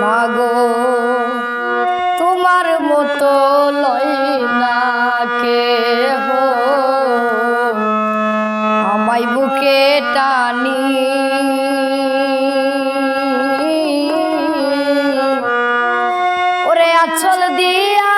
মাগো তোমার মতো লইলাকে হো আমাই বুকে টানি। ওরে আচল দিয়া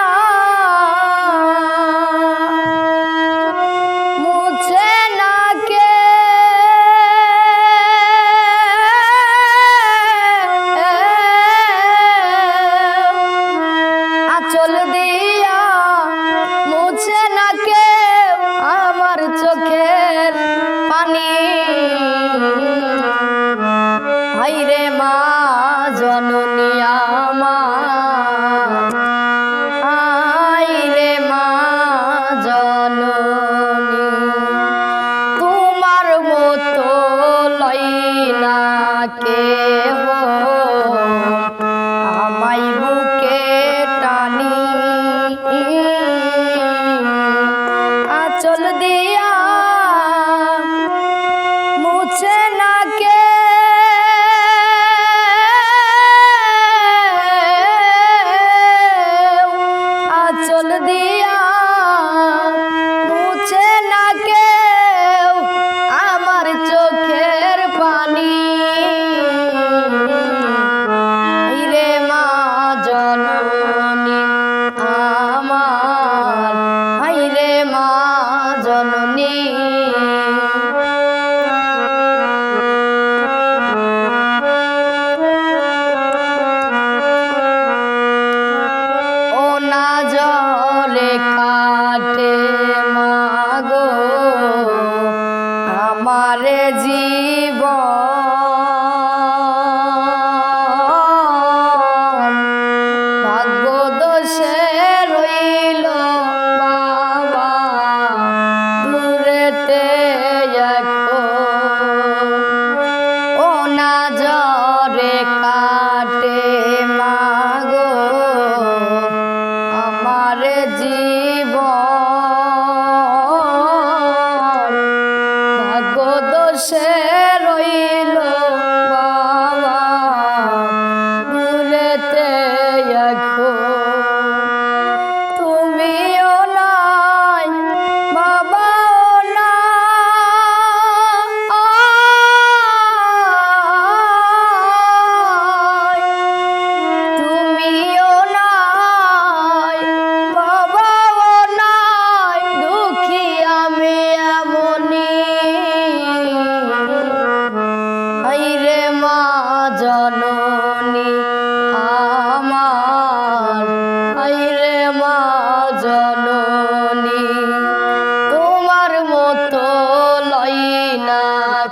তাকে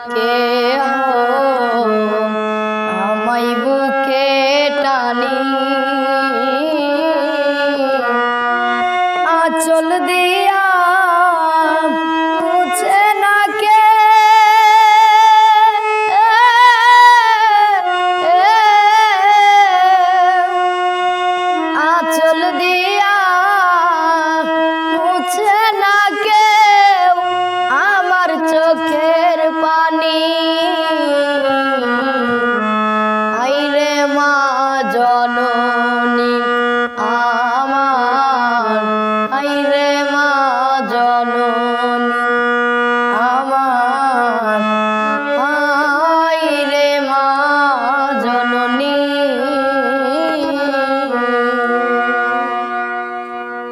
के ओ